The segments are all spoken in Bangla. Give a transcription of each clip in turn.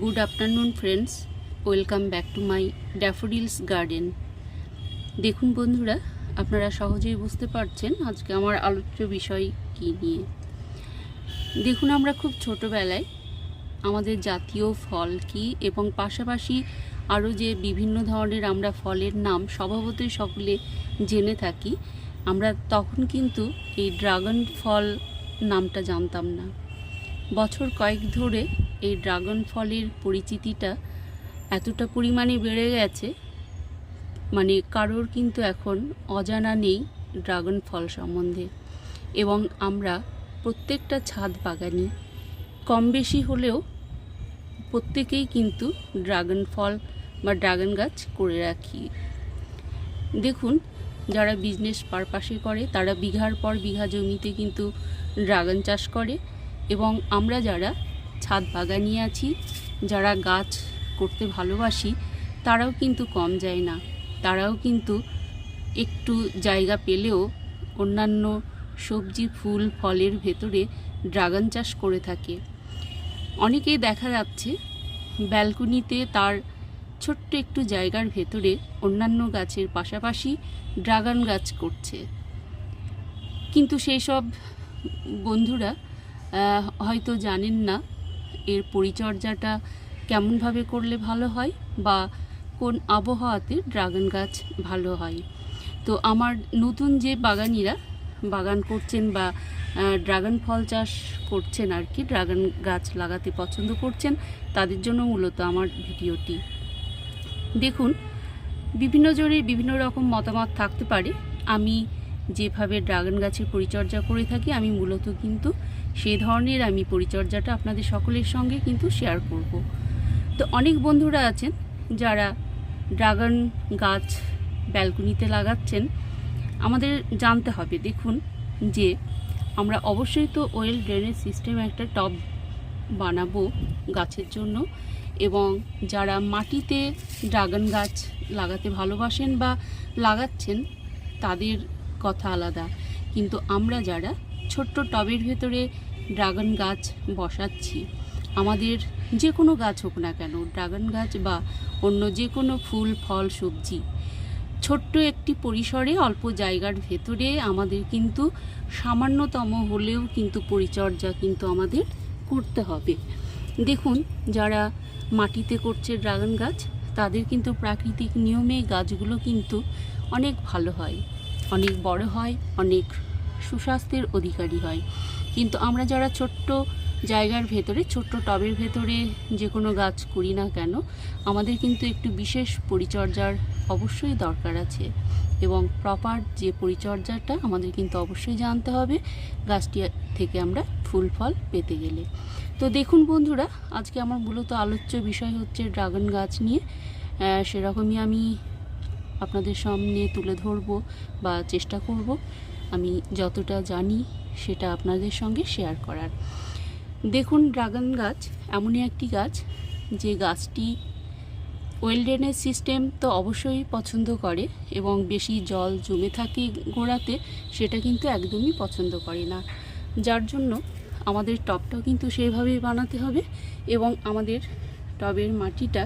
Good afternoon friends welcome back to my daffodils garden দেখুন বন্ধুরা, আপনারা সহজেই বুঝতে পারছেন আজকে আমার আলোচ্য বিষয় কী নিয়ে। দেখুন, আমরা খুব ছোটোবেলায় আমাদের জাতীয় ফল কি এবং পাশাপাশি আরও যে বিভিন্ন ধরনের আমরা ফলের নাম স্বভাবতই সকলে জেনে থাকি, আমরা তখন কিন্তু এই ড্রাগন ফল নামটা জানতাম না। বছর কয়েক ধরে এই ড্রাগন ফলের পরিচিতিটা এতটা পরিমাণে বেড়ে গেছে মানে কারোর কিন্তু এখন অজানা নেই ড্রাগন ফল সম্বন্ধে। এবং আমরা প্রত্যেকটা ছাদ বাগানি কম বেশি হলেও প্রত্যেকেই কিন্তু ড্রাগন ফল বা ড্রাগন গাছ করে রাখি। দেখুন, যারা বিজনেস পারপাসে করে, তারা বিঘার পর বিঘা জমিতে কিন্তু ড্রাগন চাষ করে। এবং আমরা যারা ছাদ বাগানি আছি। যারা গাছ করতে ভালোবাসি, তারাও কিন্তু কম যায় না। তারাও কিন্তু একটু জায়গা পেলেও অন্যান্য সবজি, ফুল, ফলের ভেতরে ড্রাগন চাষ করে থাকে। অনেকেই দেখা যাচ্ছে, ব্যালকনিতে তার ছোট্ট একটু জায়গার ভেতরে অন্যান্য গাছের পাশাপাশি ড্রাগন গাছ করছে। কিন্তু সেই সব বন্ধুরা হয়তো জানেন না এর পরিচর্যাটা কেমনভাবে করলে ভালো হয় বা কোন আবহাওয়াতে ড্রাগন গাছ ভালো হয়? তো আমার নতুন যে বাগানিরা বাগান করছেন বা ড্রাগন ফল চাষ করছেন আর কি, ড্রাগন গাছ লাগাতে পছন্দ করছেন, তাদের জন্য মূলত আমার ভিডিওটি। দেখুন, বিভিন্ন জনের বিভিন্ন রকম মতামত থাকতে পারে। আমি যেভাবে ড্রাগন গাছের পরিচর্যা করে থাকি, আমি মূলত কিন্তু সেই ধরনের আমি পরিচর্যাটা আপনাদের সকলের সঙ্গে কিন্তু শেয়ার করব। তো অনেক বন্ধুরা আছেন যারা ড্রাগন গাছ ব্যালকনিতে লাগাচ্ছেন, আমাদের জানতে হবে। দেখুন যে আমরা অবশ্যই তো ওয়েল ড্রেনেজ সিস্টেম একটা টব বানাবো গাছের জন্য এবং যারা মাটিতে ড্রাগন গাছ লাগাতে ভালোবাসেন বা লাগাচ্ছেন, তাদের কথা আলাদা। কিন্তু আমরা যারা ছোট্ট টবের ভেতরে ড্রাগন গাছ বসাচ্ছি। আমাদের যে কোনো গাছ হোক না কেন, ড্রাগন গাছ বা অন্য যে কোনো ফুল, ফল, সবজি, ছোট্ট একটি পরিসরে অল্প জায়গার ভেতরে আমাদের কিন্তু সামান্যতম হলেও কিন্তু পরিচর্যা কিন্তু আমাদের করতে হবে। দেখুন, যারা মাটিতে করছে ড্রাগন গাছ, তাদের কিন্তু প্রাকৃতিক নিয়মে গাছগুলো কিন্তু অনেক ভালো হয়, অনেক বড় হয়, অনেক সুস্বাস্থ্যের অধিকারী হয়। কিন্তু আমরা যারা ছোট্ট জায়গার ভেতরে, ছোট্ট টবের ভেতরে যে কোনো গাছ করি না কেন, আমাদের কিন্তু একটু বিশেষ পরিচর্যার অবশ্যই দরকার আছে এবং প্রপার যে পরিচর্যাটা আমাদের কিন্তু অবশ্যই জানতে হবে গাছটি থেকে আমরা ফুল ফল পেতে গেলে। তো দেখুন বন্ধুরা, আজকে আমার মূলত আলোচ্য বিষয় হচ্ছে ড্রাগন গাছ নিয়ে। সেরকমই আমি আপনাদের সামনে তুলে ধরবো বা চেষ্টা করব। আমি যতটা জানি সেটা আপনাদের সঙ্গে শেয়ার করার। দেখুন ড্রাগন গাছ, এমনই একটি গাছ যে গাছটি ওয়েল ড্রেনেজ সিস্টেম তো অবশ্যই পছন্দ করে এবং বেশি জল জমে থাকে গোড়াতে, সেটা কিন্তু একদমই পছন্দ করে না। যার জন্য আমাদের টবটাও কিন্তু সেইভাবেই বানাতে হবে এবং আমাদের টবের মাটিটা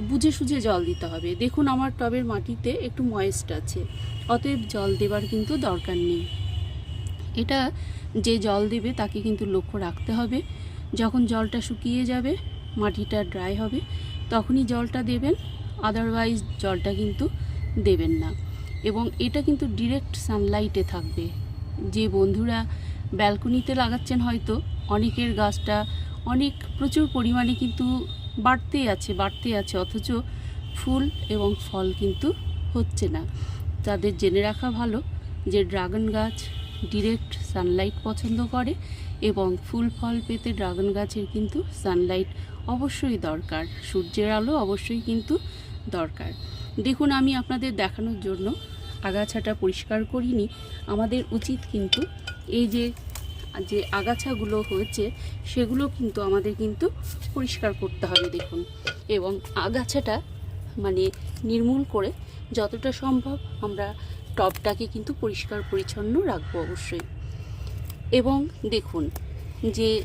বুঝে সুঝে জল দিতে হবে। দেখুন, আমার টবের মাটিতে একটু ময়েস্ট আছে। অতএব জল দেবার কিন্তু দরকার নেই। এটা যে জল দেবে, তাকে কিন্তু লক্ষ্য রাখতে হবে। যখন জলটা শুকিয়ে যাবে, মাটিটা ড্রাই হবে, তখনই জলটা দেবেন। আদারওয়াইজ জলটা কিন্তু দেবেন না। এবং এটা কিন্তু ডিরেক্ট সানলাইটে থাকবে। যে বন্ধুরা ব্যালকনিতে লাগাচ্ছেন হয়তো, অনেকের গাছটা অনেক প্রচুর পরিমাণে কিন্তু বাড়তেই আছে বাড়তেই আছে, অথচ ফুল এবং ফল কিন্তু হচ্ছে না। তাদের জেনে রাখা ভালো যে ড্রাগন গাছ ডিরেক্ট সানলাইট পছন্দ করে এবং ফুল, ফল পেতে ড্রাগন গাছের কিন্তু সানলাইট অবশ্যই দরকার। সূর্যের আলো অবশ্যই কিন্তু দরকার। দেখুন, আমি আপনাদের দেখানোর জন্য আগাছাটা পরিষ্কার করিনি। আমাদের উচিত কিন্তু এই যে যে আগাছাগুলো হয়েছে, সেগুলো কিন্তু আমাদের কিন্তু পরিষ্কার করতে হবে দেখুন। এবং আগাছাটা মানে নির্মূল করে যতটা সম্ভব আমরা টবটাকে কিন্তু পরিষ্কার পরিচ্ছন্ন রাখব অবশ্যই। এবং দেখুন, যে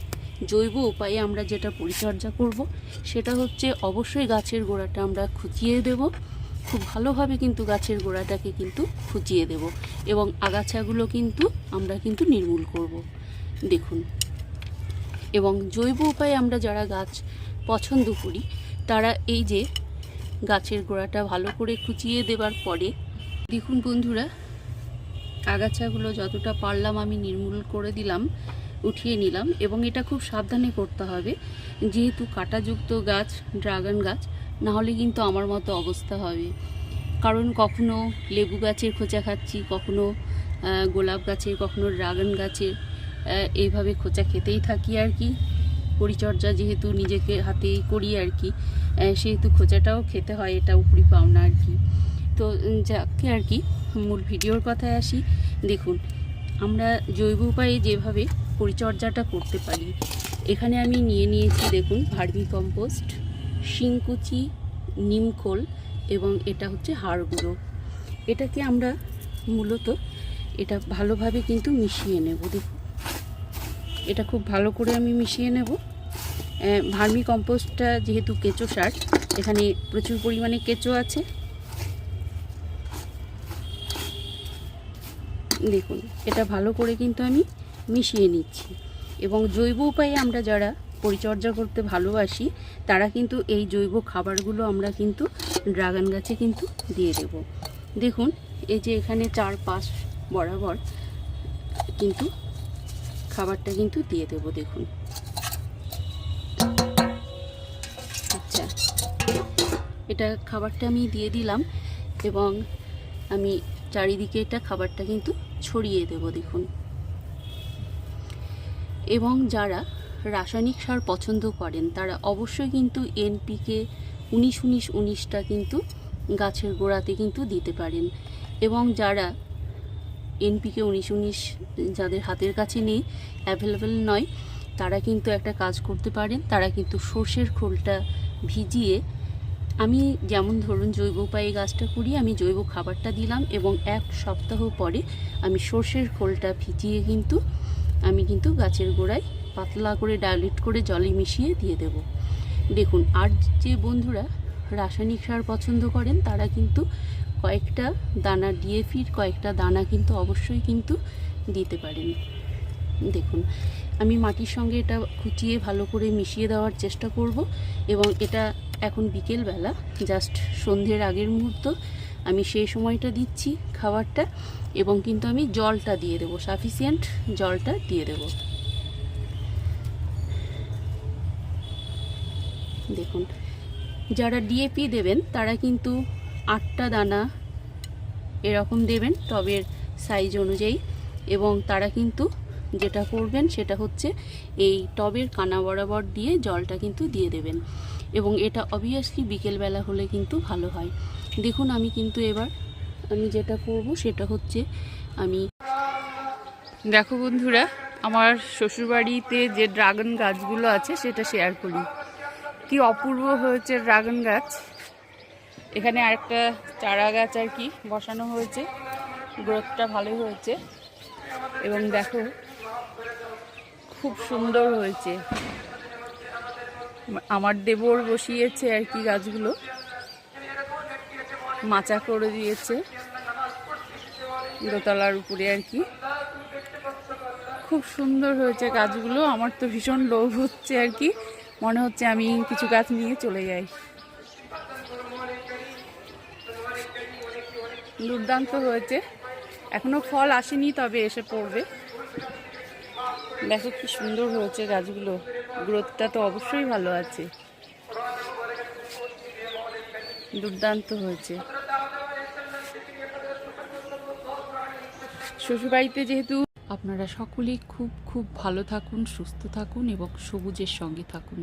জৈব উপায়ে আমরা যেটা পরিচর্যা করব, সেটা হচ্ছে অবশ্যই গাছের গোড়াটা আমরা খুঁচিয়ে দেব। খুব ভালোভাবে কিন্তু গাছের গোড়াটাকে কিন্তু খুঁচিয়ে দেব এবং আগাছাগুলো কিন্তু আমরা কিন্তু নির্মূল করব। দেখুন। এবং জৈব উপায়ে আমরা যারা গাছ পছন্দ করি, তারা এই যে গাছের গোড়াটা ভালো করে খুঁচিয়ে দেবার পরে, দেখুন বন্ধুরা, আগাছাগুলো যতটা পারলাম আমি নির্মূল করে দিলাম, উঠিয়ে নিলাম, এবং এটা খুব সাবধানে করতে হবে। যেহেতু কাঁটাযুক্ত গাছ, ড্রাগন গাছ, না হলে কিন্তু আমার মতো অবস্থা হবে। কারণ কখনো লেবু গাছের খোঁচা খাচ্ছি, কখনো গোলাপ গাছের, কখনো ড্রাগন গাছের। এইভাবে খোঁচা খেতেই থাকি আর কি। পরিচর্যা যেহেতু নিজেকে হাতেই করি আর কি সেহেতু খোঁচাটাও খেতে হয়, এটা উপরি পাওনা আর কি। তো যাকে আর কি, মূল ভিডিওর কথায় আসি, দেখুন, আমরা জৈব উপায়ে যেভাবে পরিচর্যাটা করতে পারি, এখানে আমি নিয়ে নিয়েছি দেখুন ভার্মি কম্পোস্ট শিংকুচি, নিমখোল এবং এটা হচ্ছে হাড় গুঁড়ো। এটাকে আমরা মূলত এটা ভালোভাবে কিন্তু মিশিয়ে নেব, দেখুন। এটা খুব ভালো করে আমি মিশিয়ে নেব। ভার্মি কম্পোস্টটা যেহেতু কেঁচো সার, এখানে প্রচুর পরিমাণে কেঁচো আছে। দেখুন, এটা ভালো করে কিন্তু আমি মিশিয়ে নিচ্ছি। এবং জৈব উপায়ে আমরা যারা পরিচর্যা করতে ভালোবাসি, তারা কিন্তু এই জৈব খাবারগুলো আমরা কিন্তু ড্রাগন গাছে কিন্তু দিয়ে দেব। দেখুন, এই যে এখানে চার পাশ বরাবর কিন্তু খাবারটা কিন্তু দিয়ে দেব, দেখুন। আচ্ছা। এটা খাবারটা আমি দিয়ে দিলাম এবং আমি চারিদিকে এটা খাবারটা কিন্তু ছড়িয়ে দেব, দেখুন। এবং যারা রাসায়নিক সার পছন্দ করেন, তারা অবশ্যই কিন্তু এনপিকে উনিশ উনিশ উনিশটা কিন্তু গাছের গোড়াতে কিন্তু দিতে পারেন। এবং যারা এনপিকে উনিশ উনিশ যাদের হাতের কাছে নেই অ্যাভেলেবেল নয়, তারা কিন্তু একটা কাজ করতে পারেন, তারা কিন্তু সর্ষের খোলটা ভিজিয়ে, আমি যেমন ধরুন জৈব উপায়ে গাছটা করি, আমি জৈব খাবারটা দিলাম এবং এক সপ্তাহ পরে আমি সর্ষের খোলটা ভিজিয়ে কিন্তু আমি কিন্তু গাছের গোড়ায় পাতলা করে ডাইলেট করে জলে মিশিয়ে দিয়ে দেব। দেখুন, আর যে বন্ধুরা রাসায়নিক সার পছন্দ করেন, তারা কিন্তু কয়েকটা দানা ডিএফির কয়েকটা দানা কিন্তু অবশ্যই কিন্তু দিতে পারেন। দেখুন, আমি মাটির সঙ্গে এটা খুচিয়ে ভালো করে মিশিয়ে দেওয়ার চেষ্টা করব এবং এটা এখন বিকেলবেলা, জাস্ট সন্ধ্যের আগের মুহূর্ত। আমি সেই সময়টা দিচ্ছি খাবারটা এবং কিন্তু আমি জলটা দিয়ে দেবো সাফিসিয়েন্ট জলটা দিয়ে দেবো। দেখুন, যারা ডিএপি দেবেন তারা কিন্তু আটটা দানা এরকম দেবেন টবের সাইজ অনুযায়ী এবং তারা কিন্তু যেটা করবেন সেটা হচ্ছে এই টবের কানা বরাবর দিয়ে জলটা কিন্তু দিয়ে দেবেন এবং এটা অবভিয়াসলি বিকেলবেলা হলে কিন্তু ভালো হয়। দেখুন আমি কিন্তু এবার আমি যেটা করব সেটা হচ্ছে আমি দেখো বন্ধুরা, আমার শ্বশুরবাড়িতে যে ড্রাগন গাছগুলো আছে সেটা শেয়ার করি। কি অপূর্ব হয়েছে ড্রাগন গাছ। এখানে আরেকটা চারা গাছ আর কি বসানো হয়েছে। গ্রোথটা ভালোই হয়েছে। এবং দেখো, খুব সুন্দর হয়েছে। আমার দেবর বসিয়েছে আর কি গাছগুলো। মাচা করে দিয়েছে। দোতলার উপরে আর কি। খুব সুন্দর হয়েছে গাছগুলো। আমার তো ভীষণ লোভ হচ্ছে আর কি। মনে হচ্ছে আমি কিছু গাছ নিয়ে চলে যাই। দুর্দান্ত হয়েছে। এখনও ফল আসেনি, তবে এসে পড়বে। দেখো কি সুন্দর হয়েছে গাছগুলো। গ্রোথটা তো অবশ্যই ভালো আছে। দুর্দান্ত হয়েছে। শ্বশুরবাড়িতে যেহেতু আপনারা সকলেই খুব খুব ভালো থাকুন, সুস্থ থাকুন এবং সবুজের সঙ্গে থাকুন।